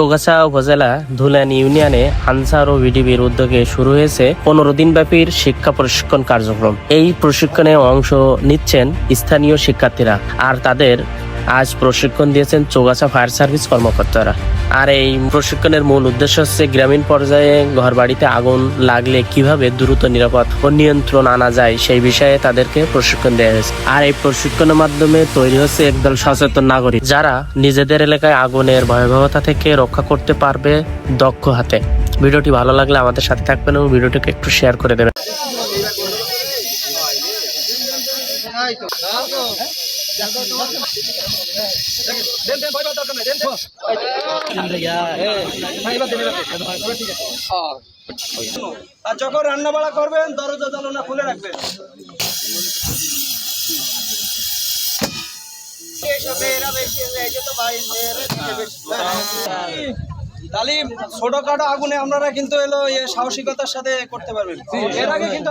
চৌগাছা উপজেলা ধুলান ইউনিয়নে আনসার ও ভিডিবির উদ্যোগে শুরু হয়েছে পনেরো দিন ব্যাপীর শিক্ষা প্রশিক্ষণ কার্যক্রম। এই প্রশিক্ষণে অংশ নিচ্ছেন স্থানীয় শিক্ষার্থীরা আর তাদের আজ প্রশিক্ষণ দিয়েছেন চৌগাছা ফায়ার সার্ভিস কর্মকর্তারা। আর এই প্রশিক্ষণের মূল উদ্দেশ্য হচ্ছে গ্রামীণ পর্যায়ে ঘর বাড়িতে আগুন লাগলে কীভাবে দ্রুত নিরাপদ ও নিয়ন্ত্রণ আনা যায় সেই বিষয়ে তাদেরকে প্রশিক্ষণ দেওয়া হয়েছে। আর এই প্রশিক্ষণের মাধ্যমে তৈরি হচ্ছে একদল সচেতন নাগরিক যারা নিজেদের এলাকায় আগুনের ভয়াবহতা থেকে রক্ষা করতে পারবে দক্ষ হাতে। ভিডিওটি ভালো লাগলে আমাদের সাথে থাকবেন এবং ভিডিওটিকে একটু শেয়ার করে দেবেন। আর যখন রান্না বাড়া করবেন, দরজা জানালা খুলে রাখবেন। তালিম, ছোটখাটো আগুনে আপনারা কিন্তু এলো ইয়ে সাহসিকতার সাথে করতে পারবেন। এর আগে কিন্তু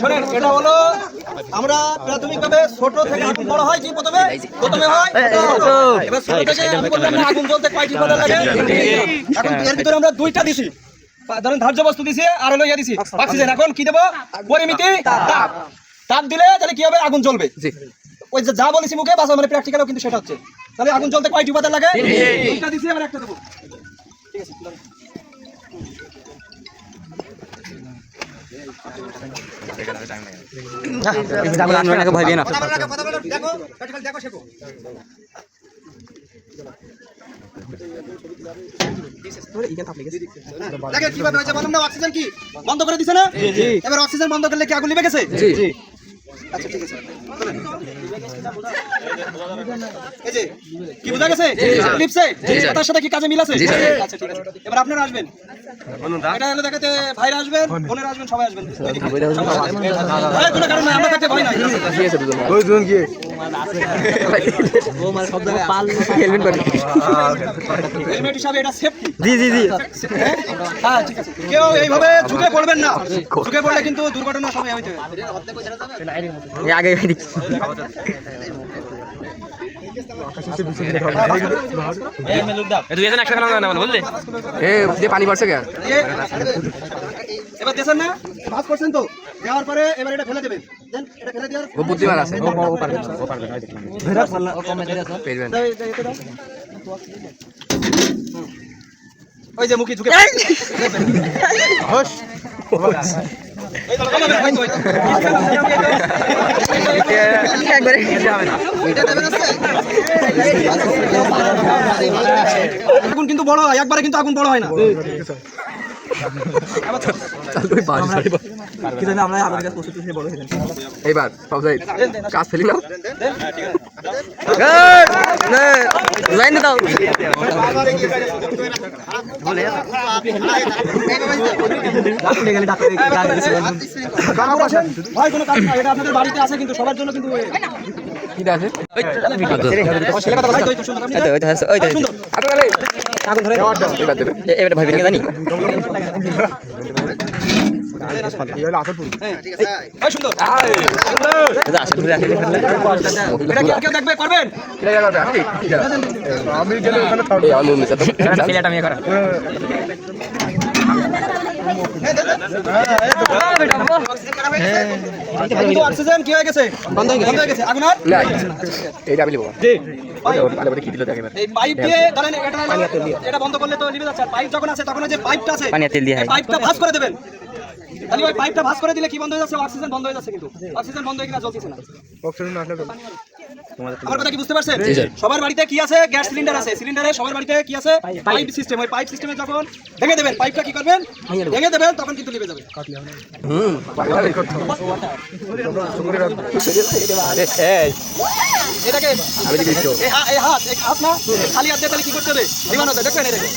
শোনেন এটা হলো আমরা প্রাথমিকভাবে ছোট থেকে আগুন বড় হয় কি প্রথমে প্রথমে হয় এবার ছোট থেকে আগুন জ্বলতে কয়টি পাতা লাগে? এখন এর ভিতরে আমরা দুইটা দিছি। ধরেন ধার্য বস্তু দিছি আর হলো ইয়া দিছি। অক্সিজেন এখন কি দেবো? পরিমিতি তাপ। তাপ দিলে তাহলে কি হবে? আগুন জ্বলবে। ওই যে যা বলেছি মুখে বাস মানে প্র্যাকটিক্যালও কিন্তু সেটা হচ্ছে। তাহলে আগুন জ্বলতে কয়টি পাতা লাগে? দুইটা দিছি আবার একটা দেবো। ভয় পেয়ে না কি বন্ধ করে দিছে না এবার অক্সিজেন বন্ধ করলে কি আগুন লিবে গেছে আচ্ছা ঠিক আছে। এই যে কি বোঝা গেছে? লিপসে? তার সাথে কি কাজে মিল আছে? আচ্ছা ঠিক আছে। এবার আপনারা আসবেন। এটা হলো দেখাতে ভাইরা আসবেন বোনেরা আসবেন সবাই আসবেন। কোনো কারণ আমরা কাছে ভয় নাই হেলমেট করে হেলমেট হিসাবে এটা সেফটি জি জি জি। হ্যাঁ ঠিক আছে। কেউ এইভাবে ঝুঁকে পড়বেন না। ঝুঁকে পড়লে কিন্তু দুর্ঘটনার সময় হইতে আগে দিক এ যে পানি পড়ছে কে? এ- এবার দেশেন না পাস করছেন তো। দেওয়ার পরে এবার এটা ফেলে দেবেন। দেন এটা ফেলে দেওয়ার ও বুদ্ধিমান আছে। পেরবেন দাও, এই- এই- এটা দাও। ওই যে মুখি ঝুঁকে হোস। এই দাও, দাও, দাও, ওই তো, ওই তো। একবারে আগুন কিন্তু বড় হয় একবারে কিন্তু আগুন বড় হয় না। এইবার সব কাজ ফেলি নাও লাইন দাও বাড়িতে আছে কিন্তু সবার জন্য কিন্তু কি আছে ছেলে কথা বলাই তো, এবার ভয় পেয়ে জানি আমি গেলে ওখানে এই এটা বন্ধ করলে তো যাচ্ছে পাইপ যখন আছে তখন যে পাইপটা আছে পাইপটা ভাঁজ করে দেবেন তাহলে ওই পাইপটা ভাঁজ করে দিলে কি বন্ধ হয়ে যাচ্ছে অক্সিজেন বন্ধ হয়ে যাচ্ছে কিন্তু অক্সিজেন বন্ধ হয়ে কিনা জ্বলছে না আমার কথা কি বুঝতে পারছেন? সবার বাড়িতে কি আছে? গ্যাস সিলিন্ডার আছে। সিলিন্ডারে সবার বাড়িতে কি আছে? পাইপ সিস্টেম ওই পাইপ সিস্টেমে যখন ভেঙে দেবেন পাইপটা কি করবেন? ভেঙে দেবেন তখন কিন্তু লিভে যাবে। এটাকে আমি দেখি এই হাত এই হাত না? খালি হাত দিয়ে তাহলে কি করতে হবে? দেখবেন এই দেখো।